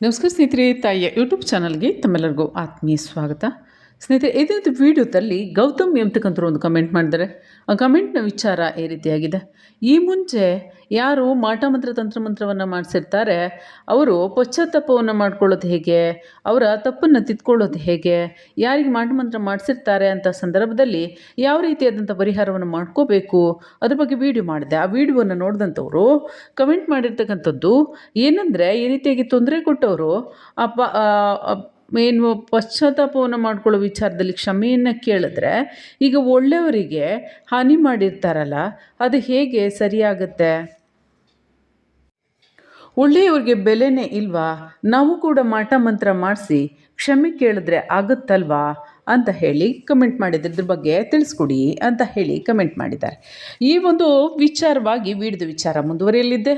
ನಮಸ್ಕಾರ ಸ್ನೇಹಿತರೆ ತಾಯಿಯ ಯೂಟ್ಯೂಬ್ ಚಾನಲ್ಗೆ ತಮ್ಮೆಲ್ಲರಿಗೂ ಆತ್ಮೀಯ ಸ್ವಾಗತ ಸ್ನೇಹಿತರೆ ಇದೊಂದು ವಿಡಿಯೋದಲ್ಲಿ ಗೌತಮ್ ಎಂತಕ್ಕಂಥವ್ರು ಒಂದು ಕಮೆಂಟ್ ಮಾಡಿದ್ದಾರೆ. ಆ ಕಮೆಂಟ್ನ ವಿಚಾರ ಈ ರೀತಿಯಾಗಿದೆ. ಈ ಮುಂಚೆ ಯಾರು ಮಾಟ ಮಂತ್ರ ತಂತ್ರಮಂತ್ರವನ್ನು ಮಾಡಿಸಿರ್ತಾರೆ, ಅವರು ಪಶ್ಚಾತ್ತಾಪವನ್ನು ಮಾಡ್ಕೊಳ್ಳೋದು ಹೇಗೆ, ಅವರ ತಪ್ಪನ್ನು ತಿದ್ಕೊಳ್ಳೋದು ಹೇಗೆ, ಯಾರಿಗೆ ಮಾಟ ಮಂತ್ರ ಮಾಡಿಸಿರ್ತಾರೆ ಅಂತ ಸಂದರ್ಭದಲ್ಲಿ ಯಾವ ರೀತಿಯಾದಂಥ ಪರಿಹಾರವನ್ನು ಮಾಡ್ಕೋಬೇಕು, ಅದ್ರ ಬಗ್ಗೆ ವಿಡಿಯೋ ಮಾಡಿದೆ. ಆ ವಿಡಿಯೋವನ್ನು ನೋಡಿದಂಥವ್ರು ಕಮೆಂಟ್ ಮಾಡಿರ್ತಕ್ಕಂಥದ್ದು ಏನಂದರೆ, ಈ ರೀತಿಯಾಗಿ ತೊಂದರೆ ಕೊಟ್ಟವರು ಆ ಏನು ಪಶ್ಚಾತ್ತಾಪವನ್ನು ಮಾಡ್ಕೊಳ್ಳೋ ವಿಚಾರದಲ್ಲಿ ಕ್ಷಮೆಯನ್ನು ಕೇಳಿದ್ರೆ, ಈಗ ಒಳ್ಳೆಯವರಿಗೆ ಹಾನಿ ಮಾಡಿರ್ತಾರಲ್ಲ, ಅದು ಹೇಗೆ ಸರಿಯಾಗುತ್ತೆ? ಒಳ್ಳೆಯವ್ರಿಗೆ ಬೆಲೆನೇ ಇಲ್ವಾ? ನಾವು ಕೂಡ ಮಾಟ ಮಂತ್ರ ಮಾಡಿಸಿ ಕ್ಷಮೆ ಕೇಳಿದ್ರೆ ಆಗುತ್ತಲ್ವಾ? ಅಂತ ಹೇಳಿ ಕಮೆಂಟ್ ಮಾಡಿದ್ರು ಇದ್ರ ಬಗ್ಗೆ ತಿಳಿಸ್ಕೊಡಿ ಅಂತ ಹೇಳಿ ಕಮೆಂಟ್ ಮಾಡಿದ್ದಾರೆ. ಈ ಒಂದು ವಿಚಾರವಾಗಿ ವಿಡಿಯೋದ ವಿಚಾರ ಮುಂದುವರಿಯಲಿದ್ದೆ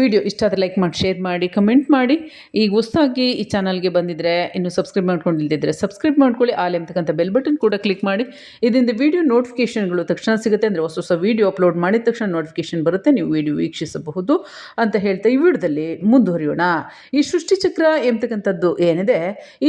ವಿಡಿಯೋ ಇಷ್ಟ ಆದರೆ ಲೈಕ್ ಮಾಡಿ ಶೇರ್ ಮಾಡಿ ಕಮೆಂಟ್ ಮಾಡಿ. ಈಗ ಹೊಸದಾಗಿ ಈ ಚಾನಲ್ಗೆ ಬಂದಿದ್ದರೆ ಇನ್ನು ಸಬ್ಸ್ಕ್ರೈಬ್ ಮಾಡ್ಕೊಂಡಿಲ್ದಿದ್ರೆ ಸಬ್ಸ್ಕ್ರೈಬ್ ಮಾಡ್ಕೊಳ್ಳಿ. ಆಲ್ ಅಂತಕ್ಕಂಥ ಬೆಲ್ ಬಟನ್ ಕೂಡ ಕ್ಲಿಕ್ ಮಾಡಿ. ಇದರಿಂದ ವಿಡಿಯೋ ನೋಟಿಫಿಕೇಷನ್ಗಳು ತಕ್ಷಣ ಸಿಗುತ್ತೆ ಅಂದರೆ ಹೊಸ ಹೊಸ ವಿಡಿಯೋ ಅಪ್ಲೋಡ್ ಮಾಡಿದ ತಕ್ಷಣ ನೋಟಿಫಿಕೇಷನ್ ಬರುತ್ತೆ. ನೀವು ವಿಡಿಯೋ ವೀಕ್ಷಿಸಬಹುದು ಅಂತ ಹೇಳ್ತಾ ಈ ವಿಡಿಯೋದಲ್ಲಿ ಮುಂದುವರಿಯೋಣ. ಈ ಸೃಷ್ಟಿಚಕ್ರ ಎಂಬತಕ್ಕಂಥದ್ದು ಏನಿದೆ?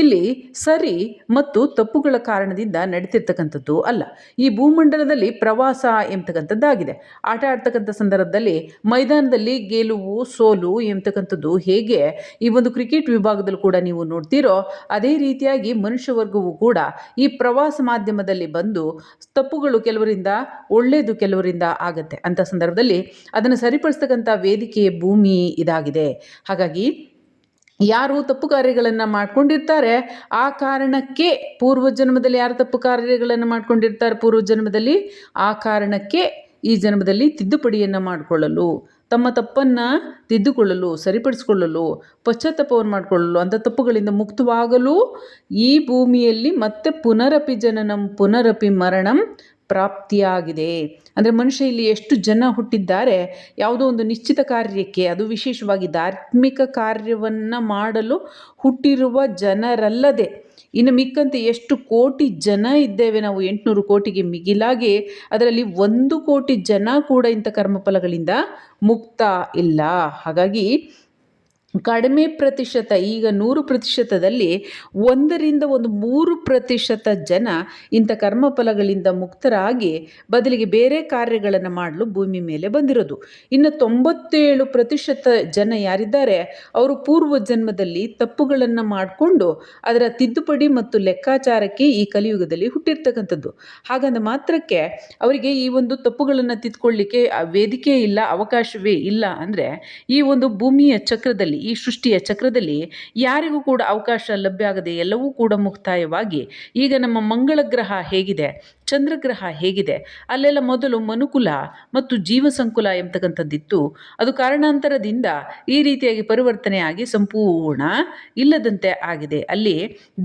ಇಲ್ಲಿ ಸರಿ ಮತ್ತು ತಪ್ಪುಗಳ ಕಾರಣದಿಂದ ನಡೀತಿರ್ತಕ್ಕಂಥದ್ದು ಅಲ್ಲ. ಈ ಭೂಮಂಡಲದಲ್ಲಿ ಪ್ರವಾಸ ಎಂಬತಕ್ಕಂಥದ್ದಾಗಿದೆ. ಆಟ ಆಡ್ತಕ್ಕಂಥ ಸಂದರ್ಭದಲ್ಲಿ ಮೈದಾನದಲ್ಲಿ ಗೆಲುವು, ಸೋಲು ಎಂಬತಕ್ಕಂಥದ್ದು ಹೇಗೆ? ಈ ಒಂದು ಕ್ರಿಕೆಟ್ ವಿಭಾಗದಲ್ಲಿ ಕೂಡ ನೀವು ನೋಡ್ತೀರೋ ಅದೇ ರೀತಿಯಾಗಿ ಮನುಷ್ಯ ವರ್ಗವು ಕೂಡ ಈ ಪ್ರವಾಸ ಮಾಧ್ಯಮದಲ್ಲಿ ಬಂದು ತಪ್ಪುಗಳು ಕೆಲವರಿಂದ ಒಳ್ಳೆಯದು ಕೆಲವರಿಂದ ಆಗತ್ತೆ ಅಂಥ ಸಂದರ್ಭದಲ್ಲಿ ಅದನ್ನು ಸರಿಪಡಿಸ್ತಕ್ಕಂಥ ವೇದಿಕೆ ಭೂಮಿ ಇದಾಗಿದೆ. ಹಾಗಾಗಿ ಯಾರು ತಪ್ಪು ಕಾರ್ಯಗಳನ್ನು ಮಾಡ್ಕೊಂಡಿರ್ತಾರೆ, ಆ ಕಾರಣಕ್ಕೆ ಪೂರ್ವ ಜನ್ಮದಲ್ಲಿ ಯಾರು ತಪ್ಪು ಕಾರ್ಯಗಳನ್ನು ಮಾಡಿಕೊಂಡಿರ್ತಾರೆ ಪೂರ್ವ ಜನ್ಮದಲ್ಲಿ, ಆ ಕಾರಣಕ್ಕೆ ಈ ಜನ್ಮದಲ್ಲಿ ತಿದ್ದುಪಡಿಯನ್ನು ಮಾಡಿಕೊಳ್ಳಲು, ತಮ್ಮ ತಪ್ಪನ್ನು ತಿದ್ದುಕೊಳ್ಳಲು, ಸರಿಪಡಿಸಿಕೊಳ್ಳಲು, ಪಶ್ಚಾತ್ತಾಪವನ್ನು ಮಾಡಿಕೊಳ್ಳಲು ಅಂಥ ತಪ್ಪುಗಳಿಂದ ಮುಕ್ತವಾಗಲು ಈ ಭೂಮಿಯಲ್ಲಿ ಮತ್ತೆ ಪುನರಪಿ ಜನನಂ, ಪುನರಪಿ ಮರಣಂ ಪ್ರಾಪ್ತಿಯಾಗಿದೆ. ಅಂದರೆ ಮನುಷ್ಯ ಇಲ್ಲಿ ಎಷ್ಟು ಜನ ಹುಟ್ಟಿದ್ದಾರೆ? ಯಾವುದೋ ಒಂದು ನಿಶ್ಚಿತ ಕಾರ್ಯಕ್ಕೆ, ಅದು ವಿಶೇಷವಾಗಿ ಧಾರ್ಮಿಕ ಕಾರ್ಯವನ್ನು ಮಾಡಲು ಹುಟ್ಟಿರುವ ಜನರಲ್ಲದೆ, ಇನ್ನು ಮಿಕ್ಕಂತೆ ಎಷ್ಟು ಕೋಟಿ ಜನ ಇದ್ದೇವೆ ನಾವು, ಎಂಟುನೂರು ಕೋಟಿಗೆ ಮಿಗಿಲಾಗಿ, ಅದರಲ್ಲಿ ಒಂದು ಕೋಟಿ ಜನ ಕೂಡ ಇಂಥ ಕರ್ಮಫಲಗಳಿಂದ ಮುಕ್ತ ಇಲ್ಲ. ಹಾಗಾಗಿ ಕಡಿಮೆ ಪ್ರತಿಶತ, ಈಗ ನೂರು ಪ್ರತಿಶತದಲ್ಲಿ ಒಂದರಿಂದ ಒಂದು ಮೂರು ಪ್ರತಿಶತ ಜನ ಇಂಥ ಕರ್ಮಫಲಗಳಿಂದ ಮುಕ್ತರಾಗಿ ಬದಲಿಗೆ ಬೇರೆ ಕಾರ್ಯಗಳನ್ನು ಮಾಡಲು ಭೂಮಿ ಮೇಲೆ ಬಂದಿರೋದು. ಇನ್ನು ತೊಂಬತ್ತೇಳು ಪ್ರತಿಶತ ಜನ ಯಾರಿದ್ದಾರೆ, ಅವರು ಪೂರ್ವ ಜನ್ಮದಲ್ಲಿ ತಪ್ಪುಗಳನ್ನು ಮಾಡಿಕೊಂಡು ಅದರ ತಿದ್ದುಪಡಿ ಮತ್ತು ಲೆಕ್ಕಾಚಾರಕ್ಕೆ ಈ ಕಲಿಯುಗದಲ್ಲಿ ಹುಟ್ಟಿರ್ತಕ್ಕಂಥದ್ದು. ಹಾಗಂದ ಮಾತ್ರಕ್ಕೆ ಅವರಿಗೆ ಈ ಒಂದು ತಪ್ಪುಗಳನ್ನು ತಿದ್ಕೊಳ್ಳಿಕ್ಕೆ ವೇದಿಕೆ ಇಲ್ಲ, ಅವಕಾಶವೇ ಇಲ್ಲ. ಅಂದರೆ ಈ ಒಂದು ಭೂಮಿಯ ಚಕ್ರದಲ್ಲಿ ಈ ಸೃಷ್ಟಿಯ ಚಕ್ರದಲ್ಲಿ ಯಾರಿಗೂ ಕೂಡ ಅವಕಾಶ ಲಭ್ಯ ಆಗದೆ ಎಲ್ಲವೂ ಕೂಡ ಮುಕ್ತಾಯವಾಗಿ, ಈಗ ನಮ್ಮ ಮಂಗಳ ಗ್ರಹ ಹೇಗಿದೆ ಚಂದ್ರಗ್ರಹ ಹೇಗಿದೆ, ಅಲ್ಲೆಲ್ಲ ಮೊದಲು ಮನುಕುಲ ಮತ್ತು ಜೀವ ಸಂಕುಲ ಎಂಬತಕ್ಕಂಥದ್ದಿತ್ತು. ಅದು ಕಾರಣಾಂತರದಿಂದ ಈ ರೀತಿಯಾಗಿ ಪರಿವರ್ತನೆ ಆಗಿ ಸಂಪೂರ್ಣ ಇಲ್ಲದಂತೆ ಆಗಿದೆ. ಅಲ್ಲಿ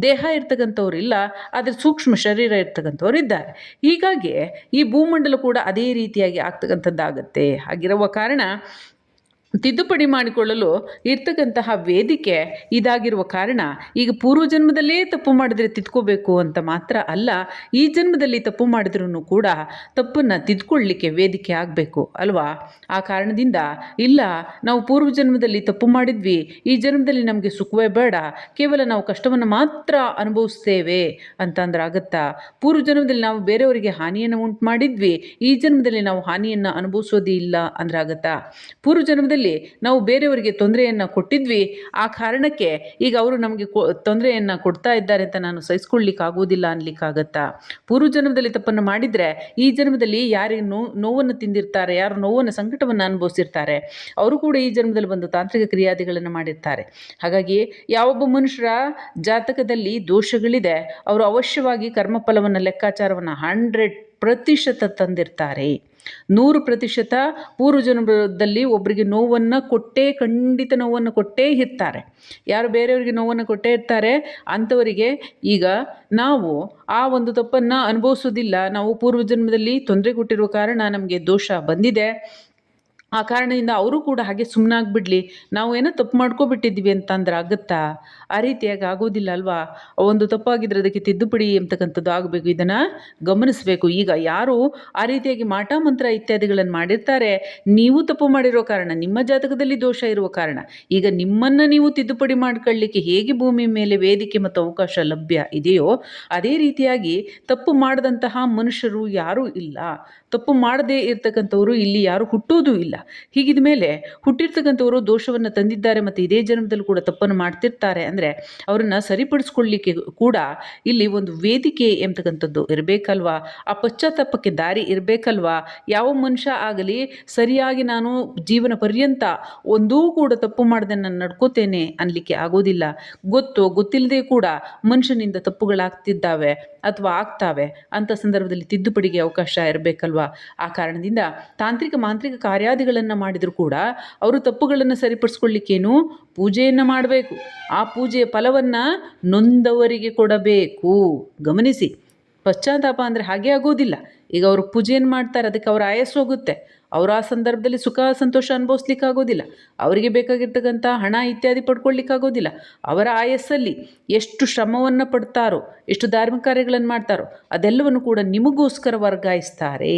ದೇಹ ಇರ್ತಕ್ಕಂಥವ್ರು ಇಲ್ಲ, ಆದರೆ ಸೂಕ್ಷ್ಮ ಶರೀರ ಇರ್ತಕ್ಕಂಥವ್ರು ಇದ್ದಾರೆ. ಹೀಗಾಗಿ ಈ ಭೂಮಂಡಲ ಕೂಡ ಅದೇ ರೀತಿಯಾಗಿ ಆಗ್ತಕ್ಕಂಥದ್ದಾಗತ್ತೆ. ಹಾಗಿರುವ ಕಾರಣ ತಿದ್ದುಪಡಿ ಮಾಡಿಕೊಳ್ಳಲು ಇರ್ತಕ್ಕಂತಹ ವೇದಿಕೆ ಇದಾಗಿರುವ ಕಾರಣ ಈಗ ಪೂರ್ವ ಜನ್ಮದಲ್ಲೇ ತಪ್ಪು ಮಾಡಿದರೆ ತಿದ್ಕೋಬೇಕು ಅಂತ ಮಾತ್ರ ಅಲ್ಲ, ಈ ಜನ್ಮದಲ್ಲಿ ತಪ್ಪು ಮಾಡಿದ್ರೂ ಕೂಡ ತಪ್ಪನ್ನು ತಿದ್ಕೊಳ್ಳಿಕ್ಕೆ ವೇದಿಕೆ ಆಗಬೇಕು ಅಲ್ವಾ? ಆ ಕಾರಣದಿಂದ ಇಲ್ಲ, ನಾವು ಪೂರ್ವ ಜನ್ಮದಲ್ಲಿ ತಪ್ಪು ಮಾಡಿದ್ವಿ, ಈ ಜನ್ಮದಲ್ಲಿ ನಮಗೆ ಸುಖವೇ ಬೇಡ, ಕೇವಲ ನಾವು ಕಷ್ಟವನ್ನು ಮಾತ್ರ ಅನುಭವಿಸ್ತೇವೆ ಅಂತಂದ್ರೆ ಆಗುತ್ತಾ? ಪೂರ್ವ ಜನ್ಮದಲ್ಲಿ ನಾವು ಬೇರೆಯವರಿಗೆ ಹಾನಿಯನ್ನು ಉಂಟು ಮಾಡಿದ್ವಿ, ಈ ಜನ್ಮದಲ್ಲಿ ನಾವು ಹಾನಿಯನ್ನು ಅನುಭವಿಸೋದೇ ಇಲ್ಲ ಅಂದ್ರೆ ಆಗುತ್ತಾ? ಪೂರ್ವ ಜನ್ಮದಲ್ಲಿ ನಾವು ಬೇರೆಯವರಿಗೆ ತೊಂದರೆಯನ್ನು ಕೊಟ್ಟಿದ್ವಿ. ಆ ಕಾರಣಕ್ಕೆ ಈಗ ಅವರು ನಮಗೆ ಕೊ, ತೊಂದರೆಯನ್ನು ಕೊಡ್ತಾ ಇದ್ದಾರೆ ಅಂತ ನಾನು ಸಹಿಸ್ಕೊಳ್ಳಿಕ್ಕೆ ಆಗೋದಿಲ್ಲ ಅನ್ಲಿಕ್ಕಾಗತ್ತಾ? ಪೂರ್ವ ಜನ್ಮದಲ್ಲಿ ತಪ್ಪನ್ನು ಮಾಡಿದರೆ ಈ ಜನ್ಮದಲ್ಲಿ ಯಾರಿಗೆ ನೋ, ನೋವನ್ನು ತಿಂದಿರ್ತಾರೆ, ಯಾರು ನೋವನ್ನು ಸಂಕಟವನ್ನು ಅನುಭವಿಸಿರ್ತಾರೆ, ಅವರು ಕೂಡ ಈ ಜನ್ಮದಲ್ಲಿ ಬಂದು ತಾಂತ್ರಿಕ ಕ್ರಿಯಾದಿಗಳನ್ನು ಮಾಡಿರ್ತಾರೆ. ಹಾಗಾಗಿ ಯಾವೊಬ್ಬ ಮನುಷ್ಯರ ಜಾತಕದಲ್ಲಿ ದೋಷಗಳಿದೆ, ಅವರು ಅವಶ್ಯವಾಗಿ ಕರ್ಮಫಲವನ್ನು, ಲೆಕ್ಕಾಚಾರವನ್ನು ಹಂಡ್ರೆಡ್ ಪ್ರತಿಶತ ತಂದಿರ್ತಾರೆ. ನೂರು ಪ್ರತಿಶತ ಪೂರ್ವ ಜನ್ಮದಲ್ಲಿ ಒಬ್ಬರಿಗೆ ನೋವನ್ನು ಕೊಟ್ಟೇ, ಖಂಡಿತ ನೋವನ್ನು ಕೊಟ್ಟೇ ಇರ್ತಾರೆ. ಯಾರು ಬೇರೆಯವರಿಗೆ ನೋವನ್ನು ಕೊಟ್ಟೇ ಇರ್ತಾರೆ, ಅಂಥವರಿಗೆ ಈಗ ನಾವು ಆ ಒಂದು ತಪ್ಪನ್ನು ಅನುಭವಿಸೋದಿಲ್ಲ ನಾವು ಪೂರ್ವ ಜನ್ಮದಲ್ಲಿ ತೊಂದರೆ ಕೊಟ್ಟಿರುವ ಕಾರಣ ನಮಗೆ ದೋಷ ಬಂದಿದೆ. ಆ ಕಾರಣದಿಂದ ಅವರು ಕೂಡ ಹಾಗೆ ಸುಮ್ಮನಾಗ್ಬಿಡ್ಲಿ ನಾವು ಏನೋ ತಪ್ಪು ಮಾಡ್ಕೊಬಿಟ್ಟಿದ್ವಿ ಅಂತಂದ್ರೆ ಆಗುತ್ತಾ? ಆ ರೀತಿಯಾಗಿ ಆಗೋದಿಲ್ಲ ಅಲ್ವಾ? ಒಂದು ತಪ್ಪಾಗಿದ್ರೆ ಅದಕ್ಕೆ ತಿದ್ದುಪಡಿ ಅಂತಕ್ಕಂಥದ್ದು ಆಗಬೇಕು. ಇದನ್ನು ಗಮನಿಸಬೇಕು. ಈಗ ಯಾರು ಆ ರೀತಿಯಾಗಿ ಮಾಟ ಮಂತ್ರ ಇತ್ಯಾದಿಗಳನ್ನು ಮಾಡಿರ್ತಾರೆ, ನೀವು ತಪ್ಪು ಮಾಡಿರೋ ಕಾರಣ, ನಿಮ್ಮ ಜಾತಕದಲ್ಲಿ ದೋಷ ಇರುವ ಕಾರಣ. ಈಗ ನಿಮ್ಮನ್ನು ನೀವು ತಿದ್ದುಪಡಿ ಮಾಡ್ಕೊಳ್ಳಿಕ್ಕೆ ಹೇಗೆ ಭೂಮಿ ಮೇಲೆ ವೇದಿಕೆ ಮತ್ತು ಅವಕಾಶ ಲಭ್ಯ ಇದೆಯೋ, ಅದೇ ರೀತಿಯಾಗಿ ತಪ್ಪು ಮಾಡದಂತಹ ಮನುಷ್ಯರು ಯಾರೂ ಇಲ್ಲ. ತಪ್ಪು ಮಾಡದೇ ಇರತಕ್ಕಂಥವರು ಇಲ್ಲಿ ಯಾರು ಹುಟ್ಟೋದೂ ಇಲ್ಲ. ಹೀಗಿದ ಮೇಲೆ ಹುಟ್ಟಿರ್ತಕ್ಕಂಥವರು ದೋಷವನ್ನು ತಂದಿದ್ದಾರೆ ಮತ್ತು ಇದೇ ಜನ್ಮದಲ್ಲಿ ಕೂಡ ತಪ್ಪನ್ನು ಮಾಡ್ತಿರ್ತಾರೆ ಅಂದರೆ ಅವರನ್ನು ಸರಿಪಡಿಸ್ಕೊಳ್ಳಿಕ್ಕೆ ಕೂಡ ಇಲ್ಲಿ ಒಂದು ವೇದಿಕೆ ಎಂಬತಕ್ಕಂಥದ್ದು ಇರಬೇಕಲ್ವಾ? ಆ ಪಶ್ಚಾತ್ತಾಪಕ್ಕೆ ದಾರಿ ಇರಬೇಕಲ್ವಾ? ಯಾವ ಮನುಷ್ಯ ಆಗಲಿ ಸರಿಯಾಗಿ ನಾನು ಜೀವನ ಪರ್ಯಂತ ಒಂದೂ ಕೂಡ ತಪ್ಪು ಮಾಡದೆ ನಾನು ನಡ್ಕೋತೇನೆ ಅನ್ನಲಿಕ್ಕೆ ಆಗೋದಿಲ್ಲ. ಗೊತ್ತು ಗೊತ್ತಿಲ್ಲದೆ ಕೂಡ ಮನುಷ್ಯನಿಂದ ತಪ್ಪುಗಳಾಗ್ತಿದ್ದಾವೆ ಅಥವಾ ಆಗ್ತಾವೆ ಅಂಥ ಸಂದರ್ಭದಲ್ಲಿ ತಿದ್ದುಪಡಿಗೆ ಅವಕಾಶ ಇರಬೇಕಲ್ವಾ? ಆ ಕಾರಣದಿಂದ ತಾಂತ್ರಿಕ ಮಾಂತ್ರಿಕ ಕಾರ್ಯಾದಿಗಳನ್ನು ಮಾಡಿದರೂ ಕೂಡ ಅವರು ತಪ್ಪುಗಳನ್ನು ಸರಿಪಡಿಸ್ಕೊಳ್ಳಿಕ್ಕೇನು ಪೂಜೆಯನ್ನು ಮಾಡಬೇಕು. ಆ ಪೂಜೆಯ ಫಲವನ್ನು ನೊಂದವರಿಗೆ ಕೊಡಬೇಕು. ಗಮನಿಸಿ. ಪಶ್ಚಾತ್ತಾಪ ಅಂದರೆ ಹಾಗೆ ಆಗೋದಿಲ್ಲ. ಈಗ ಅವರು ಪೂಜೆಯನ್ನು ಮಾಡ್ತಾರೆ, ಅದಕ್ಕೆ ಅವರ ಆಯಸ್ಸು ಹೋಗುತ್ತೆ. ಅವರು ಆ ಸಂದರ್ಭದಲ್ಲಿ ಸುಖ, ಸಂತೋಷ ಅನುಭವಿಸ್ಲಿಕ್ಕೆ ಆಗೋದಿಲ್ಲ ಅವರಿಗೆ ಬೇಕಾಗಿರ್ತಕ್ಕಂಥ ಹಣ ಇತ್ಯಾದಿ ಪಡ್ಕೊಳ್ಳಿಕ್ಕಾಗೋದಿಲ್ಲ ಅವರ ಆಯಸ್ಸಲ್ಲಿ ಎಷ್ಟು ಶ್ರಮವನ್ನು ಪಡ್ತಾರೋ, ಎಷ್ಟು ಧಾರ್ಮಿಕ ಕಾರ್ಯಗಳನ್ನು ಮಾಡ್ತಾರೋ, ಅದೆಲ್ಲವನ್ನು ಕೂಡ ನಿಮಗೋಸ್ಕರ ವರ್ಗಾಯಿಸ್ತಾರೆ.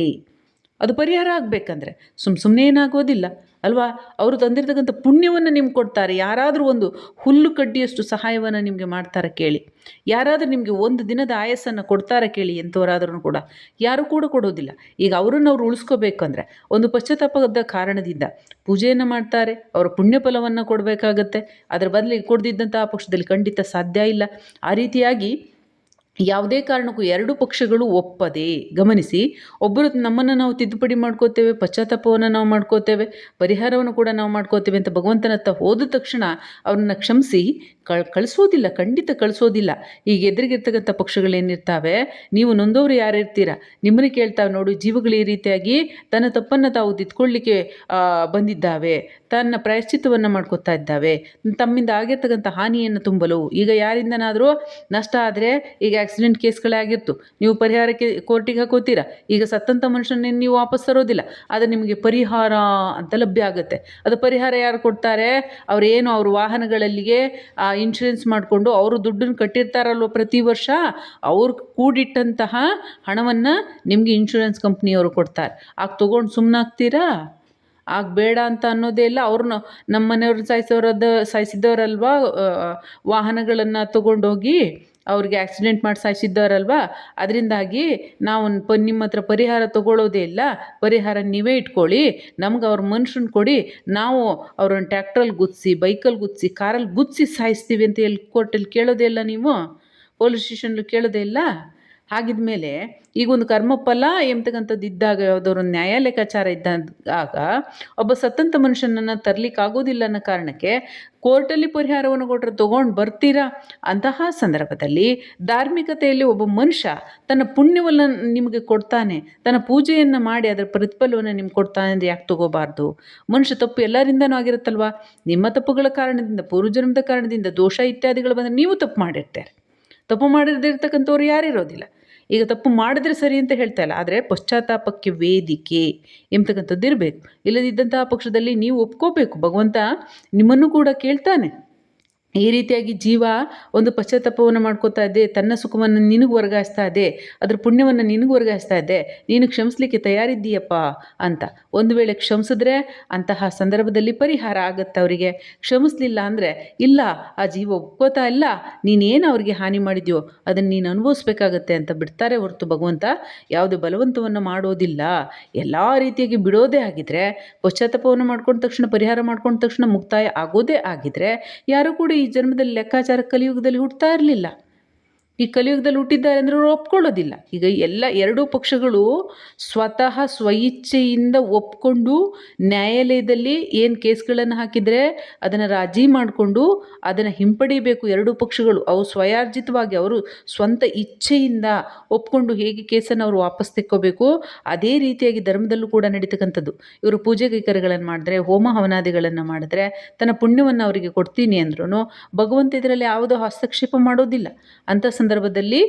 ಅದು ಪರಿಹಾರ ಆಗಬೇಕಂದ್ರೆ. ಸುಮ್ ಸುಮ್ಮನೆ ಏನಾಗೋದಿಲ್ಲ. ಅಲ್ವಾ? ಅವರು ತಂದಿರತಕ್ಕಂಥ ಪುಣ್ಯವನ್ನು ನಿಮ್ಗೆ ಕೊಡ್ತಾರೆ. ಯಾರಾದರೂ ಒಂದು ಹುಲ್ಲು ಕಡ್ಡಿಯಷ್ಟು ಸಹಾಯವನ್ನು ನಿಮಗೆ ಮಾಡ್ತಾರೆ ಕೇಳಿ. ಯಾರಾದರೂ ನಿಮಗೆ ಒಂದು ದಿನದ ಆಯಸ್ಸನ್ನು ಕೊಡ್ತಾರೆ ಕೇಳಿ ಎಂಥವರಾದ್ರೂ ಕೂಡ. ಯಾರೂ ಕೂಡ ಕೊಡೋದಿಲ್ಲ. ಈಗ ಅವರನ್ನು ಅವ್ರು ಉಳಿಸ್ಕೋಬೇಕಂದ್ರೆ ಒಂದು ಪಶ್ಚಾತ್ತಾಪದ ಕಾರಣದಿಂದ ಪೂಜೆಯನ್ನು ಮಾಡ್ತಾರೆ, ಅವರ ಪುಣ್ಯ ಫಲವನ್ನು ಕೊಡಬೇಕಾಗತ್ತೆ. ಅದರ ಬದಲಿಗೆ ಕೊಡದಿದ್ದಂಥ ಪಕ್ಷದಲ್ಲಿ ಖಂಡಿತ ಸಾಧ್ಯ ಇಲ್ಲ. ಆ ರೀತಿಯಾಗಿ ಯಾವುದೇ ಕಾರಣಕ್ಕೂ ಎರಡು ಪಕ್ಷಗಳು ಒಪ್ಪದೆ. ಗಮನಿಸಿ, ಒಬ್ಬರು ನಮ್ಮನ್ನು ನಾವು ತಿದ್ದುಪಡಿ ಮಾಡ್ಕೋತೇವೆ, ಪಶ್ಚಾತ್ತಾಪವನ್ನು ನಾವು ಮಾಡ್ಕೋತೇವೆ, ಪರಿಹಾರವನ್ನು ಕೂಡ ನಾವು ಮಾಡ್ಕೋತೇವೆ ಅಂತ ಭಗವಂತನತ್ತ ಹೋದ ತಕ್ಷಣ ಅವ್ರನ್ನ ಕ್ಷಮಿಸಿ, ಕಳ್, ಕಳಿಸೋದಿಲ್ಲ, ಖಂಡಿತ ಕಳಿಸೋದಿಲ್ಲ. ಈಗ ಎದುರಿಗಿರ್ತಕ್ಕಂಥ ಪಕ್ಷಗಳೇನಿರ್ತಾವೆ ನೀವು ನೊಂದವರು ಯಾರಿರ್ತೀರ? ನಿಮ್ಮನ್ನು ಕೇಳ್ತಾವೆ ನೋಡು, ಜೀವಗಳು ಈ ರೀತಿಯಾಗಿ ತನ್ನ ತಪ್ಪನ್ನು ತಾವು ತಿದ್ಕೊಳ್ಳಿಕ್ಕೆ ಬಂದಿದ್ದಾವೆ, ತನ್ನ ಪ್ರಾಯಶ್ಚಿತ್ತವನ್ನು ಮಾಡ್ಕೋತಾ ಇದ್ದಾವೆ, ತಮ್ಮಿಂದ ಆಗಿರ್ತಕ್ಕಂಥ ಹಾನಿಯನ್ನು ತುಂಬಲು, ಈಗ ಯಾರಿಂದನಾದರೂ ನಷ್ಟ ಆದರೆ, ಈಗ ಆಕ್ಸಿಡೆಂಟ್ ಕೇಸ್ಗಳೇ ಆಗಿತ್ತು. ನೀವು ಪರಿಹಾರಕ್ಕೆ ಕೋರ್ಟಿಗೆ ಹಾಕೋತೀರಾ? ಈಗ ಸತ್ತಂಥ ಮನುಷ್ಯನ ನೀವು ವಾಪಸ್ ತರೋದಿಲ್ಲ. ಆದರೆ ನಿಮಗೆ ಪರಿಹಾರ ಅಂತ ಲಭ್ಯ ಆಗುತ್ತೆ. ಅದು ಪರಿಹಾರ ಯಾರು ಕೊಡ್ತಾರೆ? ಅವರೇನು ಅವ್ರ ವಾಹನಗಳಲ್ಲಿಗೆ ಇನ್ಶೂರೆನ್ಸ್ ಮಾಡಿಕೊಂಡು ಅವರು ದುಡ್ಡನ್ನು ಕಟ್ಟಿರ್ತಾರಲ್ವ ಪ್ರತಿ ವರ್ಷ? ಅವ್ರು ಕೂಡಿಟ್ಟಂತಹ ಹಣವನ್ನು ನಿಮಗೆ ಇನ್ಶೂರೆನ್ಸ್ ಕಂಪ್ನಿಯವರು ಕೊಡ್ತಾರೆ. ಆಗ ತೊಗೊಂಡು ಸುಮ್ಮನಾಗ್ತೀರಾ ಆಗ ಬೇಡ ಅಂತ ಅನ್ನೋದೇ ಇಲ್ಲ. ಅವ್ರನ್ನ ನಮ್ಮ ಮನೆಯವ್ರನ್ನ ಸಾಯಿಸೋರದ್ದು ಸಾಯಿಸಿದವರಲ್ವಾ ವಾಹನಗಳನ್ನು ತೊಗೊಂಡೋಗಿ ಅವ್ರಿಗೆ ಆಕ್ಸಿಡೆಂಟ್ ಮಾಡಿ ಸಾಯಿಸಿದ್ದಾರಲ್ವ? ಅದರಿಂದಾಗಿ ನಾವು ನಿಮ್ಮ ಹತ್ರ ಪರಿಹಾರ ತೊಗೊಳ್ಳೋದೇ ಇಲ್ಲ. ಪರಿಹಾರ ನೀವೇ ಇಟ್ಕೊಳ್ಳಿ. ನಮ್ಗೆ ಅವ್ರ ಮನುಷ್ಯನ ಕೊಡಿ. ನಾವು ಅವ್ರನ್ನ ಟ್ಯಾಕ್ಟ್ರಲ್ಲಿ ಗುದ್ದಿಸಿ ಬೈಕಲ್ಲಿ ಗುದ್ದಿಸಿ ಕಾರಲ್ಲಿ ಗುದ್ದಿಸಿ ಸಾಯಿಸ್ತೀವಿ ಅಂತ ಎಲ್ಲಿ ಕೋರ್ಟಲ್ಲಿ ಕೇಳೋದೇ ಇಲ್ಲ ನೀವು? ಪೊಲೀಸ್ ಸ್ಟೇಷನ್ಲು ಕೇಳೋದೇ ಇಲ್ಲ? ಹಾಗಿದ ಮೇಲೆ ಈಗ ಒಂದು ಕರ್ಮಫಲ ಎಂಬತಕ್ಕಂಥದ್ದು ಇದ್ದಾಗ ಯಾವುದಾದ್ರು ನ್ಯಾಯ ಲೆಕ್ಕಾಚಾರ ಇದ್ದಾಗ ಒಬ್ಬ ಸತ್ತಂತ ಮನುಷ್ಯನನ್ನು ತರ್ಲಿಕ್ಕೆ ಆಗೋದಿಲ್ಲ ಅನ್ನೋ ಕಾರಣಕ್ಕೆ ಕೋರ್ಟಲ್ಲಿ ಪರಿಹಾರವನ್ನು ಕೊಟ್ಟರೆ ತೊಗೊಂಡು ಬರ್ತೀರಾ? ಅಂತಹ ಸಂದರ್ಭದಲ್ಲಿ ಧಾರ್ಮಿಕತೆಯಲ್ಲಿ ಒಬ್ಬ ಮನುಷ್ಯ ತನ್ನ ಪುಣ್ಯವನ್ನು ನಿಮಗೆ ಕೊಡ್ತಾನೆ, ತನ್ನ ಪೂಜೆಯನ್ನು ಮಾಡಿ ಅದರ ಪ್ರತಿಫಲವನ್ನು ನಿಮ್ಗೆ ಕೊಡ್ತಾನೆ ಅಂದರೆ ಯಾಕೆ ತಗೋಬಾರ್ದು? ಮನುಷ್ಯ ತಪ್ಪು ಎಲ್ಲರಿಂದನೂ ಆಗಿರುತ್ತಲ್ವ? ನಿಮ್ಮ ತಪ್ಪುಗಳ ಕಾರಣದಿಂದ, ಪೂರ್ವಜನ್ಮದ ಕಾರಣದಿಂದ ದೋಷ ಇತ್ಯಾದಿಗಳು ಬಂದರೆ ನೀವು ತಪ್ಪು ಮಾಡಿರ್ತಾರೆ. ತಪ್ಪು ಮಾಡದಿರ್ತಕ್ಕಂಥವ್ರು ಯಾರು ಇರೋದಿಲ್ಲ ಈಗ ತಪ್ಪು ಮಾಡಿದ್ರೆ ಸರಿ ಅಂತ ಹೇಳ್ತಾ ಇಲ್ಲ, ಆದರೆ ಪಶ್ಚಾತ್ತಾಪಕ್ಕೆ ವೇದಿಕೆ ಎಂಬತಕ್ಕಂಥದ್ದು ಇರಬೇಕು. ಇಲ್ಲದಿದ್ದಂತಹ ಪಕ್ಷದಲ್ಲಿ ನೀವು ಒಪ್ಕೋಬೇಕು. ಭಗವಂತ ನಿಮ್ಮನ್ನು ಕೂಡ ಕೇಳ್ತಾನೆ. ಈ ರೀತಿಯಾಗಿ ಜೀವ ಒಂದು ಪಶ್ಚಾತ್ತಾಪವನ್ನು ಮಾಡ್ಕೋತಾ ಇದೆ, ತನ್ನ ಸುಖವನ್ನು ನಿನಗೆ ವರ್ಗಾಯಿಸ್ತಾ ಇದೆ, ಅದ್ರ ಪುಣ್ಯವನ್ನು ನಿನಗೆ ವರ್ಗಾಯಿಸ್ತಾ ಇದೆ, ನೀನು ಕ್ಷಮಿಸ್ಲಿಕ್ಕೆ ತಯಾರಿದ್ದೀಯಪ್ಪ ಅಂತ. ಒಂದು ವೇಳೆ ಕ್ಷಮಿಸಿದ್ರೆ ಅಂತಹ ಸಂದರ್ಭದಲ್ಲಿ ಪರಿಹಾರ ಆಗುತ್ತೆ ಅವರಿಗೆ. ಕ್ಷಮಿಸ್ಲಿಲ್ಲ ಅಂದರೆ, ಇಲ್ಲ, ಆ ಜೀವ ಒಪ್ಕೋತಾ ಇಲ್ಲ, ನೀನೇನು ಅವರಿಗೆ ಹಾನಿ ಮಾಡಿದ್ಯೋ ಅದನ್ನು ನೀನು ಅನುಭವಿಸ್ಬೇಕಾಗತ್ತೆ ಅಂತ ಬಿಡ್ತಾರೆ ಹೊರತು ಭಗವಂತ. ಯಾವುದೇ ಬಲವಂತವನ್ನು ಮಾಡೋದಿಲ್ಲ. ಎಲ್ಲ ರೀತಿಯಾಗಿ ಬಿಡೋದೇ ಆಗಿದ್ರೆ, ಪಶ್ಚಾತ್ತಾಪವನ್ನು ಮಾಡ್ಕೊಂಡ ತಕ್ಷಣ, ಪರಿಹಾರ ಮಾಡ್ಕೊಂಡ ತಕ್ಷಣ ಮುಕ್ತಾಯ ಆಗೋದೇ ಆಗಿದ್ರೆ, ಯಾರು ಕೂಡ ಈ ಜನ್ಮದಲ್ಲಿ ಲೆಕ್ಕಾಚಾರ ಕಲಿಯುಗದಲ್ಲಿ ಹುಟ್ಟುತ್ತಾ ಇರಲಿಲ್ಲ. ಈ ಕಲಿಯುಗದಲ್ಲಿ ಹುಟ್ಟಿದ್ದಾರೆ ಅಂದರೆ ಅವರು ಒಪ್ಕೊಳ್ಳೋದಿಲ್ಲ. ಈಗ ಎಲ್ಲ ಎರಡೂ ಪಕ್ಷಗಳು ಸ್ವತಃ ಸ್ವಇಚ್ಛೆಯಿಂದ ಒಪ್ಕೊಂಡು ನ್ಯಾಯಾಲಯದಲ್ಲಿ ಏನು ಕೇಸ್ಗಳನ್ನು ಹಾಕಿದರೆ ಅದನ್ನು ರಾಜಿ ಮಾಡಿಕೊಂಡು ಅದನ್ನು ಹಿಂಪಡಿಬೇಕು ಎರಡೂ ಪಕ್ಷಗಳು. ಅವು ಸ್ವಯಾರ್ಜಿತವಾಗಿ ಅವರು ಸ್ವಂತ ಇಚ್ಛೆಯಿಂದ ಒಪ್ಕೊಂಡು ಹೇಗೆ ಕೇಸನ್ನು ಅವರು ವಾಪಸ್ ತೆಕ್ಕೋಬೇಕು, ಅದೇ ರೀತಿಯಾಗಿ ಧರ್ಮದಲ್ಲೂ ಕೂಡ ನಡೀತಕ್ಕಂಥದ್ದು. ಇವರು ಪೂಜೆ ಕೈಕರ್ಯಗಳನ್ನು ಮಾಡಿದ್ರೆ, ಹೋಮ ಹವನಾದಿಗಳನ್ನು ಮಾಡಿದ್ರೆ ತನ್ನ ಪುಣ್ಯವನ್ನು ಅವರಿಗೆ ಕೊಡ್ತೀನಿ ಅಂದ್ರೂ ಭಗವಂತ ಇದರಲ್ಲಿ ಯಾವುದೋ ಹಸ್ತಕ್ಷೇಪ ಮಾಡೋದಿಲ್ಲ. ಅಂಥ ಸಂದರ್ಭದಲ್ಲಿ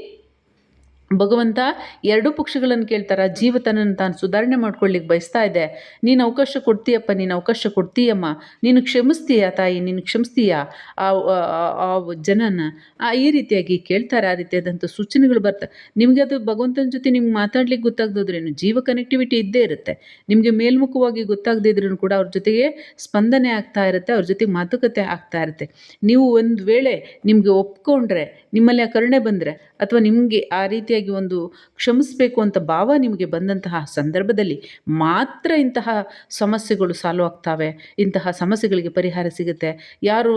ಭಗವಂತ ಎರಡೂ ಪಕ್ಷಗಳನ್ನು ಕೇಳ್ತಾರೆ ಜೀವ ತಾನು ಸುಧಾರಣೆ ಮಾಡ್ಕೊಳ್ಳಿಕ್ಕೆ ಬಯಸ್ತಾ ಇದೆ. ನೀನು ಅವಕಾಶ ಕೊಡ್ತೀಯಪ್ಪ, ನೀನು ಅವಕಾಶ ಕೊಡ್ತೀಯಮ್ಮ. ನೀನು ಕ್ಷಮಿಸ್ತೀಯ ತಾಯಿ, ನೀನು ಕ್ಷಮಿಸ್ತೀಯ. ಆ, ಆ- ಜನನ ಆ, ಈ ರೀತಿಯಾಗಿ ಕೇಳ್ತಾರೆ, ಆ ರೀತಿಯಾದಂಥ ಸೂಚನೆಗಳು ಬರ್ತವೆ ನಿಮಗೆ ಅದು ಭಗವಂತನ ಜೊತೆ ನಿಮ್ಗೆ ಮಾತಾಡ್ಲಿಕ್ಕೆ ಗೊತ್ತಾಗ್ದೋದ್ರೇನು ಜೀವ ಕನೆಕ್ಟಿವಿಟಿ ಇದ್ದೇ ಇರುತ್ತೆ. ನಿಮಗೆ ಮೇಲ್ಮುಖವಾಗಿ ಗೊತ್ತಾಗದೇ ಇದ್ರೂ ಕೂಡ ಅವ್ರ ಜೊತೆಗೆ ಸ್ಪಂದನೆ ಆಗ್ತಾ ಇರುತ್ತೆ, ಅವ್ರ ಜೊತೆಗೆ ಮಾತುಕತೆ ಆಗ್ತಾ ಇರುತ್ತೆ. ನೀವು ಒಂದು ವೇಳೆ ನಿಮಗೆ ಒಪ್ಕೊಂಡ್ರೆ, ನಿಮ್ಮಲ್ಲಿ ಆ ಕರುಣೆ ಬಂದರೆ, ಅಥವಾ ನಿಮಗೆ ಆ ರೀತಿಯಾಗಿ ಒಂದು ಕ್ಷಮಿಸಬೇಕು ಅಂತ ಭಾವ ನಿಮಗೆ ಬಂದಂತಹ ಸಂದರ್ಭದಲ್ಲಿ ಮಾತ್ರ ಇಂತಹ ಸಮಸ್ಯೆಗಳು ಸಾಲ್ವ್ ಆಗ್ತವೆ, ಇಂತಹ ಸಮಸ್ಯೆಗಳಿಗೆ ಪರಿಹಾರ ಸಿಗುತ್ತೆ. ಯಾರು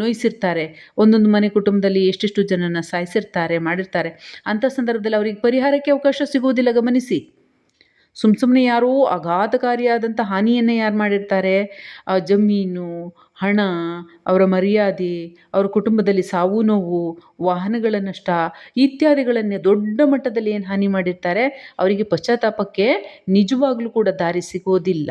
ನೋಯಿಸಿರ್ತಾರೆ, ಒಂದೊಂದು ಮನೆ ಕುಟುಂಬದಲ್ಲಿ ಎಷ್ಟೆಷ್ಟು ಜನನ ಸಾಯಿಸಿರ್ತಾರೆ, ಮಾಡಿರ್ತಾರೆ, ಅಂಥ ಸಂದರ್ಭದಲ್ಲಿ ಅವರಿಗೆ ಪರಿಹಾರಕ್ಕೆ ಅವಕಾಶ ಸಿಗುವುದಿಲ್ಲ, ಗಮನಿಸಿ. ಸುಮ್ಮ ಸುಮ್ಮನೆ ಯಾರೋ ಅಘಾತಕಾರಿಯಾದಂಥ ಹಾನಿಯನ್ನು ಯಾರು ಮಾಡಿರ್ತಾರೆ? ಜಮೀನು ಹಣ, ಅವರ ಮರ್ಯಾದೆ, ಅವರ ಕುಟುಂಬದಲ್ಲಿ ಸಾವು ನೋವು ವಾಹನಗಳ ನಷ್ಟ ಇತ್ಯಾದಿಗಳನ್ನೇ ದೊಡ್ಡ ಮಟ್ಟದಲ್ಲಿ ಏನು ಹಾನಿ ಮಾಡಿರ್ತಾರೆ, ಅವರಿಗೆ ಪಶ್ಚಾತ್ತಾಪಕ್ಕೆ ನಿಜವಾಗ್ಲೂ ಕೂಡ ದಾರಿ ಸಿಗೋದಿಲ್ಲ.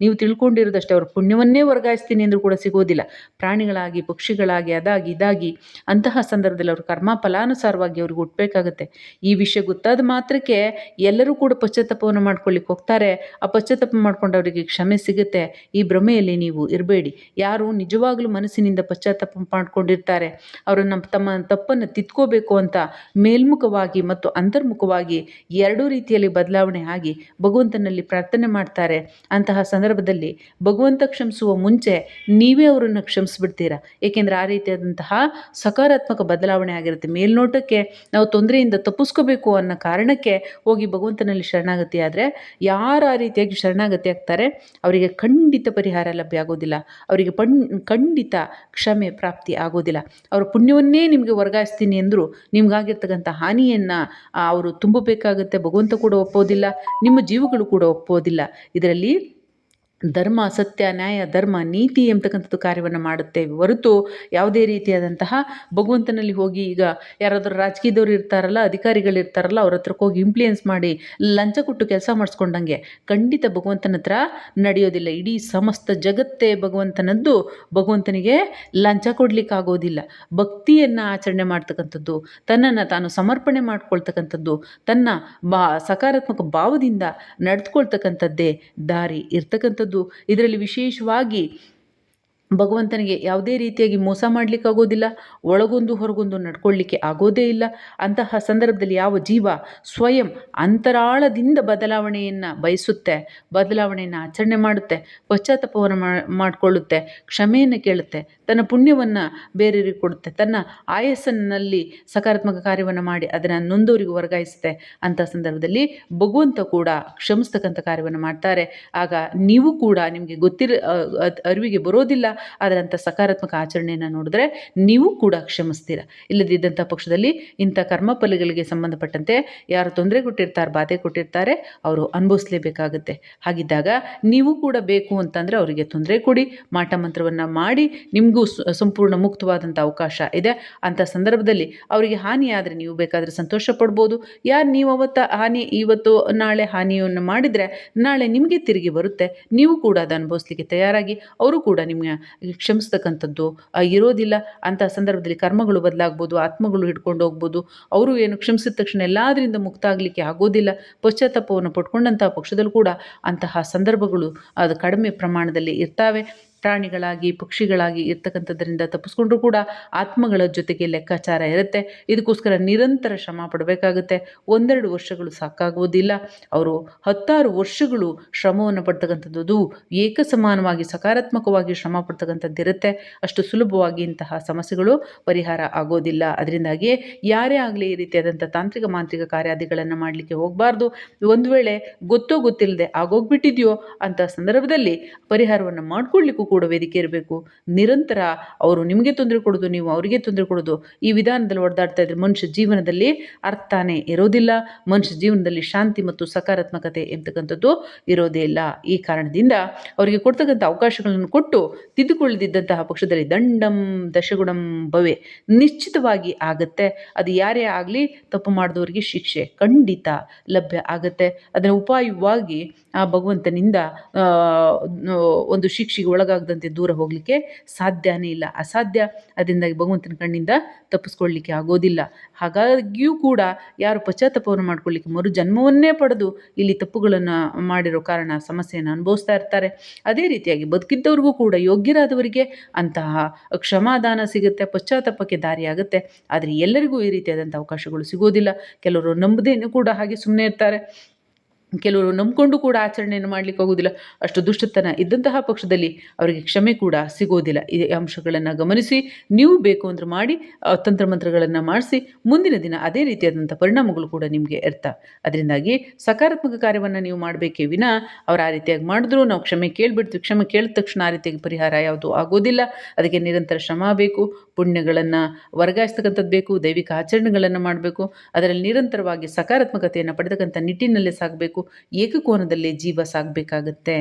ನೀವು ತಿಳ್ಕೊಂಡಿರೋದಷ್ಟೇ, ಅವ್ರ ಪುಣ್ಯವನ್ನೇ ವರ್ಗಾಯಿಸ್ತೀನಿ ಅಂದರೂ ಕೂಡ ಸಿಗೋದಿಲ್ಲ. ಪ್ರಾಣಿಗಳಾಗಿ, ಪಕ್ಷಿಗಳಾಗಿ, ಅದಾಗಿ, ಇದಾಗಿ, ಅಂತಹ ಸಂದರ್ಭದಲ್ಲಿ ಅವ್ರ ಕರ್ಮ ಫಲಾನುಸಾರವಾಗಿ ಅವ್ರಿಗೆ ಹುಟ್ಟಬೇಕಾಗತ್ತೆ ಈ ವಿಷಯ ಗೊತ್ತಾದ ಮಾತ್ರಕ್ಕೆ ಎಲ್ಲರೂ ಕೂಡ ಪಶ್ಚಾತ್ತಾಪವನ್ನು ಮಾಡ್ಕೊಳ್ಳಿಕ್ಕೆ ಹೋಗ್ತಾರೆ. ಆ ಪಶ್ಚಾತ್ತಾಪ ಮಾಡ್ಕೊಂಡವರಿಗೆ ಕ್ಷಮೆ ಸಿಗುತ್ತೆ. ಈ ಭ್ರಮೆಯಲ್ಲಿ ನೀವು ಇರಬೇಡಿ. ಯಾರು ನಿಜವಾಗ್ಲೂ ಮನಸ್ಸಿನಿಂದ ಪಶ್ಚಾತ್ತಾಪ ಮಾಡಿಕೊಂಡಿರ್ತಾರೆ. ಅವರು ನಮ್ಮ ತಮ್ಮ ತಪ್ಪನ್ನು ತಿದ್ಕೋಬೇಕು ಅಂತ ಮೇಲ್ಮುಖವಾಗಿ ಮತ್ತು ಅಂತರ್ಮುಖವಾಗಿ ಎರಡೂ ರೀತಿಯಲ್ಲಿ ಬದಲಾವಣೆ ಆಗಿ ಭಗವಂತನಲ್ಲಿ ಪ್ರಾರ್ಥನೆ ಮಾಡ್ತಾರೆ. ಅಂತಹ ಸಂದರ್ಭದಲ್ಲಿ ಭಗವಂತ ಕ್ಷಮಿಸುವ ಮುಂಚೆ ನೀವೇ ಅವರನ್ನು ಕ್ಷಮಿಸ್ಬಿಡ್ತೀರಾ? ಏಕೆಂದರೆ ಆ ರೀತಿಯಾದಂತಹ ಸಕಾರಾತ್ಮಕ ಬದಲಾವಣೆ ಆಗಿರುತ್ತೆ. ಮೇಲ್ನೋಟಕ್ಕೆ ನಾವು ತೊಂದರೆಯಿಂದ ತಪ್ಪಿಸ್ಕೋಬೇಕು ಅನ್ನೋ ಕಾರಣಕ್ಕೆ ಹೋಗಿ ಭಗವಂತನಲ್ಲಿ ಶರಣಾಗತಿ ಆದರೆ ಯಾರು ಆ ರೀತಿಯಾಗಿ ಶರಣಾಗತಿ ಆಗ್ತಾರೆ? ಅವರಿಗೆ ಖಂಡಿತ ಪರಿಹಾರ ಲಭ್ಯ ಆಗೋದಿಲ್ಲ. ಅವರಿಗೆ ಪಣ್ ಖಂಡಿತ ಕ್ಷಮೆ ಪ್ರಾಪ್ತಿ ಆಗೋದಿಲ್ಲ. ಅವರ ಪುಣ್ಯವನ್ನೇ ನಿಮಗೆ ವರ್ಗಾಯಿಸ್ತೀನಿ ಅಂದರೂ ನಿಮಗಾಗಿರ್ತಕ್ಕಂಥ ಹಾನಿಯನ್ನು ಅವರು ತುಂಬಬೇಕಾಗುತ್ತೆ, ಭಗವಂತ ಕೂಡ ಒಪ್ಪೋದಿಲ್ಲ, ನಿಮ್ಮ ಜೀವಗಳು ಕೂಡ ಒಪ್ಪೋದಿಲ್ಲ. ಇದರಲ್ಲಿ ಧರ್ಮ, ಸತ್ಯ, ನ್ಯಾಯ, ಧರ್ಮ, ನೀತಿ ಎಂಬತಕ್ಕಂಥದ್ದು ಕಾರ್ಯವನ್ನು ಮಾಡುತ್ತೆ ಹೊರತು ಯಾವುದೇ ರೀತಿಯಾದಂತಹ ಭಗವಂತನಲ್ಲಿ ಹೋಗಿ ಈಗ ಯಾರಾದರೂ ರಾಜಕೀಯದವ್ರು ಇರ್ತಾರಲ್ಲ, ಅಧಿಕಾರಿಗಳು ಇರ್ತಾರಲ್ಲ, ಅವ್ರ ಹತ್ರಕ್ಕೆ ಹೋಗಿ ಇಂಪ್ಲೂಯೆನ್ಸ್ ಮಾಡಿ ಲಂಚ ಕೊಟ್ಟು ಕೆಲಸ ಮಾಡಿಸ್ಕೊಂಡಂಗೆ ಖಂಡಿತ ಭಗವಂತನ ಹತ್ರ ನಡೆಯೋದಿಲ್ಲ. ಇಡೀ ಸಮಸ್ತ ಜಗತ್ತೇ ಭಗವಂತನದ್ದು. ಭಗವಂತನಿಗೆ ಲಂಚ ಕೊಡಲಿಕ್ಕಾಗೋದಿಲ್ಲ. ಭಕ್ತಿಯನ್ನು ಆಚರಣೆ ಮಾಡ್ತಕ್ಕಂಥದ್ದು, ತನ್ನನ್ನು ತಾನು ಸಮರ್ಪಣೆ ಮಾಡ್ಕೊಳ್ತಕ್ಕಂಥದ್ದು, ತನ್ನ ಬಾ ಸಕಾರಾತ್ಮಕ ಭಾವದಿಂದ ನಡೆದುಕೊಳ್ತಕ್ಕಂಥದ್ದೇ ದಾರಿ ಇರ್ತಕ್ಕಂಥದ್ದು. ಇದರಲ್ಲಿ ವಿಶೇಷವಾಗಿ ಭಗವಂತನಿಗೆ ಯಾವುದೇ ರೀತಿಯಾಗಿ ಮೋಸ ಮಾಡಲಿಕ್ಕಾಗೋದಿಲ್ಲ, ಒಳಗೊಂದು ಹೊರಗೊಂದು ನಡ್ಕೊಳ್ಳಿಕ್ಕೆ ಆಗೋದೇ ಇಲ್ಲ. ಅಂತಹ ಸಂದರ್ಭದಲ್ಲಿ ಯಾವ ಜೀವ ಸ್ವಯಂ ಅಂತರಾಳದಿಂದ ಬದಲಾವಣೆಯನ್ನು ಬಯಸುತ್ತೆ, ಬದಲಾವಣೆಯನ್ನು ಆಚರಣೆ ಮಾಡುತ್ತೆ, ಪಶ್ಚಾತ್ತಾಪವನ್ನು ಮಾಡಿಕೊಳ್ಳುತ್ತೆ, ಕ್ಷಮೆಯನ್ನು ಕೇಳುತ್ತೆ ತನ್ನ ಪುಣ್ಯವನ್ನು ಬೇರೆಯವರಿಗೆ ಕೊಡುತ್ತೆ. ತನ್ನ ಆಯಸ್ಸನ್ನಲ್ಲಿ ಸಕಾರಾತ್ಮಕ ಕಾರ್ಯವನ್ನು ಮಾಡಿ ಅದನ್ನು ನೊಂದವರಿಗೆ ವರ್ಗಾಯಿಸುತ್ತೆ ಅಂಥ ಸಂದರ್ಭದಲ್ಲಿ ಭಗವಂತ ಕೂಡ ಕ್ಷಮಿಸ್ತಕ್ಕಂಥ ಕಾರ್ಯವನ್ನು ಮಾಡ್ತಾರೆ. ಆಗ ನೀವು ಕೂಡ ನಿಮಗೆ ಗೊತ್ತಿರ ಅರಿವಿಗೆ ಬರೋದಿಲ್ಲ. ಆದರೆ ಸಕಾರಾತ್ಮಕ ಆಚರಣೆಯನ್ನು ನೋಡಿದ್ರೆ ನೀವು ಕೂಡ ಕ್ಷಮಿಸ್ತೀರ. ಇಲ್ಲದಿದ್ದಂಥ ಪಕ್ಷದಲ್ಲಿ ಇಂಥ ಕರ್ಮಫಲಗಳಿಗೆ ಸಂಬಂಧಪಟ್ಟಂತೆ ಯಾರು ತೊಂದರೆ ಕೊಟ್ಟಿರ್ತಾರೆ, ಬಾಧೆ ಕೊಟ್ಟಿರ್ತಾರೆ, ಅವರು ಅನುಭವಿಸಲೇಬೇಕಾಗುತ್ತೆ. ಹಾಗಿದ್ದಾಗ ನೀವು ಕೂಡ ಬೇಕು ಅಂತಂದರೆ ಅವರಿಗೆ ತೊಂದರೆ ಕೊಡಿ. ಮಾಟ ಮಂತ್ರವನ್ನು ಮಾಡಿ ನಿಮಗೂ ಸ- ಸಂಪೂರ್ಣ ಮುಕ್ತವಾದಂಥ ಅವಕಾಶ ಇದೆ. ಅಂಥ ಸಂದರ್ಭದಲ್ಲಿ ಅವರಿಗೆ ಹಾನಿಯಾದರೆ ನೀವು ಬೇಕಾದರೆ ಸಂತೋಷ ಪಡ್ಬೋದು. ಯಾರು ನೀವು ಅವತ್ತು ಹಾನಿ, ಇವತ್ತು ನಾಳೆ ಹಾನಿಯನ್ನು ಮಾಡಿದರೆ ನಾಳೆ ನಿಮಗೆ ತಿರುಗಿ ಬರುತ್ತೆ. ನೀವು ಕೂಡ ಅದು ಅನುಭವಿಸ್ಲಿಕ್ಕೆ ತಯಾರಾಗಿ ಅವರು ಕೂಡ ನಿಮಗೆ ಕ್ಷಮಿಸ್ತಕ್ಕಂಥದ್ದು ಇರೋದಿಲ್ಲ. ಅಂಥ ಸಂದರ್ಭದಲ್ಲಿ ಕರ್ಮಗಳು ಬದಲಾಗ್ಬೋದು, ಆತ್ಮಗಳು ಹಿಡ್ಕೊಂಡು ಹೋಗ್ಬೋದು. ಅವರು ಏನು ಕ್ಷಮಿಸಿದ ತಕ್ಷಣ ಎಲ್ಲದರಿಂದ ಮುಕ್ತ ಆಗಲಿಕ್ಕೆ ಆಗೋದಿಲ್ಲ. ಪಶ್ಚಾತ್ತಾಪವನ್ನು ಪಡ್ಕೊಂಡಂಥ ಪಕ್ಷದಲ್ಲೂ ಕೂಡ ಅಂತಹ ಸಂದರ್ಭಗಳು ಅದು ಕಡಿಮೆ ಪ್ರಮಾಣದಲ್ಲಿ ಇರ್ತಾವೆ. ಪ್ರಾಣಿಗಳಾಗಿ, ಪಕ್ಷಿಗಳಾಗಿ ಇರ್ತಕ್ಕಂಥದ್ರಿಂದ ತಪ್ಪಿಸ್ಕೊಂಡ್ರೂ ಕೂಡ ಆತ್ಮಗಳ ಜೊತೆಗೆ ಲೆಕ್ಕಾಚಾರ ಇರುತ್ತೆ. ಇದಕ್ಕೋಸ್ಕರ ನಿರಂತರ ಶ್ರಮ ಪಡಬೇಕಾಗುತ್ತೆ. ಒಂದೆರಡು ವರ್ಷಗಳು ಸಾಕಾಗುವುದಿಲ್ಲ. ಅವರು ಹತ್ತಾರು ವರ್ಷಗಳು ಶ್ರಮವನ್ನು ಪಡ್ತಕ್ಕಂಥದ್ದು ಏಕಸಮಾನವಾಗಿ ಏಕ ಸಮಾನವಾಗಿ ಸಕಾರಾತ್ಮಕವಾಗಿ ಶ್ರಮ ಪಡ್ತಕ್ಕಂಥದ್ದು ಇರುತ್ತೆ ಅಷ್ಟು ಸುಲಭವಾಗಿ ಇಂತಹ ಸಮಸ್ಯೆಗಳು ಪರಿಹಾರ ಆಗೋದಿಲ್ಲ. ಅದರಿಂದಾಗಿ ಯಾರೇ ಆಗಲಿ ಈ ರೀತಿಯಾದಂಥ ತಾಂತ್ರಿಕ ಮಾಂತ್ರಿಕ ಕಾರ್ಯಾದಿಗಳನ್ನು ಮಾಡಲಿಕ್ಕೆ ಹೋಗಬಾರ್ದು. ಒಂದು ವೇಳೆ ಗೊತ್ತೋ ಗೊತ್ತಿಲ್ಲದೆ ಆಗೋಗ್ಬಿಟ್ಟಿದೆಯೋ ಅಂಥ ಸಂದರ್ಭದಲ್ಲಿ ಪರಿಹಾರವನ್ನು ಮಾಡ್ಕೊಳ್ಳಿಕ್ಕೂ ಕೂಡ ವೇದಿಕೆ ಇರಬೇಕು. ನಿರಂತರ ಅವರು ನಿಮಗೆ ತೊಂದರೆ ಕೊಡೋದು, ನೀವು ಅವರಿಗೆ ತೊಂದರೆ ಕೊಡೋದು, ಈ ವಿಧಾನದಲ್ಲಿ ಒಡೆದಾಡ್ತಾ ಇದ್ರೆ ಮನುಷ್ಯ ಜೀವನದಲ್ಲಿ ಅರ್ಥನೇ ಇರೋದಿಲ್ಲ. ಮನುಷ್ಯ ಜೀವನದಲ್ಲಿ ಶಾಂತಿ ಮತ್ತು ಸಕಾರಾತ್ಮಕತೆ ಎಂಬತಕ್ಕಂಥದ್ದು ಇರೋದೇ ಇಲ್ಲ. ಈ ಕಾರಣದಿಂದ ಅವರಿಗೆ ಕೊಡ್ತಕ್ಕಂಥ ಅವಕಾಶಗಳನ್ನು ಕೊಟ್ಟು ತಿದ್ದುಕೊಳ್ಳದಿದ್ದಂತಹ ಪಕ್ಷದಲ್ಲಿ ದಂಡಂ ದಶಗುಣಂ ಭವೆ ನಿಶ್ಚಿತವಾಗಿ ಆಗುತ್ತೆ. ಅದು ಯಾರೇ ಆಗಲಿ ತಪ್ಪು ಮಾಡಿದವರಿಗೆ ಶಿಕ್ಷೆ ಖಂಡಿತ ಲಭ್ಯ ಆಗುತ್ತೆ. ಅದರ ಉಪಾಯವಾಗಿ ಆ ಭಗವಂತನಿಂದ ಒಂದು ಶಿಕ್ಷೆಗೆ ಒಳಗಾಗದಂತೆ ದೂರ ಹೋಗಲಿಕ್ಕೆ ಸಾಧ್ಯನೇ ಇಲ್ಲ. ಅಸಾಧ್ಯ, ಅದರಿಂದಾಗಿ ಭಗವಂತನ ಕಣ್ಣಿಂದ ತಪ್ಪಿಸ್ಕೊಳ್ಳಿಕ್ಕೆ ಆಗೋದಿಲ್ಲ. ಹಾಗಾಗಿಯೂ ಕೂಡ ಯಾರು ಪಶ್ಚಾತ್ತಾಪವನ್ನು ಮಾಡ್ಕೊಳ್ಳಿಕ್ಕೆ ಮರು ಜನ್ಮವನ್ನೇ ಪಡೆದು ಇಲ್ಲಿ ತಪ್ಪುಗಳನ್ನು ಮಾಡಿರೋ ಕಾರಣ ಸಮಸ್ಯೆಯನ್ನು ಅನುಭವಿಸ್ತಾ ಇರ್ತಾರೆ. ಅದೇ ರೀತಿಯಾಗಿ ಬದುಕಿದ್ದವ್ರಿಗೂ ಕೂಡ ಯೋಗ್ಯರಾದವರಿಗೆ ಅಂತಹ ಕ್ಷಮಾದಾನ ಸಿಗುತ್ತೆ, ಪಶ್ಚಾತ್ತಾಪಕ್ಕೆ ದಾರಿಯಾಗುತ್ತೆ. ಆದರೆ ಎಲ್ಲರಿಗೂ ಈ ರೀತಿಯಾದಂಥ ಅವಕಾಶಗಳು ಸಿಗೋದಿಲ್ಲ. ಕೆಲವರು ನಂಬದೇನು ಕೂಡ ಹಾಗೆ ಸುಮ್ಮನೆ ಇರ್ತಾರೆ. ಕೆಲವರು ನಂಬಿಕೊಂಡು ಕೂಡ ಆಚರಣೆಯನ್ನು ಮಾಡಲಿಕ್ಕೆ ಆಗೋದಿಲ್ಲ ಅಷ್ಟು ದುಷ್ಟತನ ಇದ್ದಂತಹ ಪಕ್ಷದಲ್ಲಿ ಅವರಿಗೆ ಕ್ಷಮೆ ಕೂಡ ಸಿಗೋದಿಲ್ಲ. ಈ ಅಂಶಗಳನ್ನು ಗಮನಿಸಿ, ನೀವು ಬೇಕು ಅಂದ್ರೆ ಮಾಡಿ ತಂತ್ರ ತಂತ್ರಮಂತ್ರಗಳನ್ನು ಮಾಡಿಸಿ, ಮುಂದಿನ ದಿನ ಅದೇ ರೀತಿಯಾದಂಥ ಪರಿಣಾಮಗಳು ಕೂಡ ನಿಮಗೆ ಇರ್ತಾ. ಅದರಿಂದಾಗಿ ಸಕಾರಾತ್ಮಕ ಕಾರ್ಯವನ್ನು ನೀವು ಮಾಡಬೇಕೇ ವಿನ ಅವ್ರು ಆ ರೀತಿಯಾಗಿ ಮಾಡಿದ್ರು, ನಾವು ಕ್ಷಮೆ ಕೇಳಿಬಿಡ್ತೀವಿ. ಕ್ಷಮೆ ಕೇಳಿದ ತಕ್ಷಣ ಆ ರೀತಿಯಾಗಿ ಪರಿಹಾರ ಯಾವುದು ಆಗೋದಿಲ್ಲ. ಅದಕ್ಕೆ ನಿರಂತರ ಶ್ರಮ ಬೇಕು, ಪುಣ್ಯಗಳನ್ನು ವರ್ಗಾಯಿಸ್ತಕ್ಕಂಥದ್ದು ಬೇಕು, ದೈವಿಕ ಆಚರಣೆಗಳನ್ನು ಮಾಡಬೇಕು. ಅದರಲ್ಲಿ ನಿರಂತರವಾಗಿ ಸಕಾರಾತ್ಮಕತೆಯನ್ನು ಪಡೆದಕ್ಕಂಥ ನಿಟ್ಟಿನಲ್ಲೇ ಸಾಗಬೇಕು. ಏಕಕೋನದಲ್ಲೇ ಜೀವ ಸಾಗಬೇಕಾಗತ್ತೆ.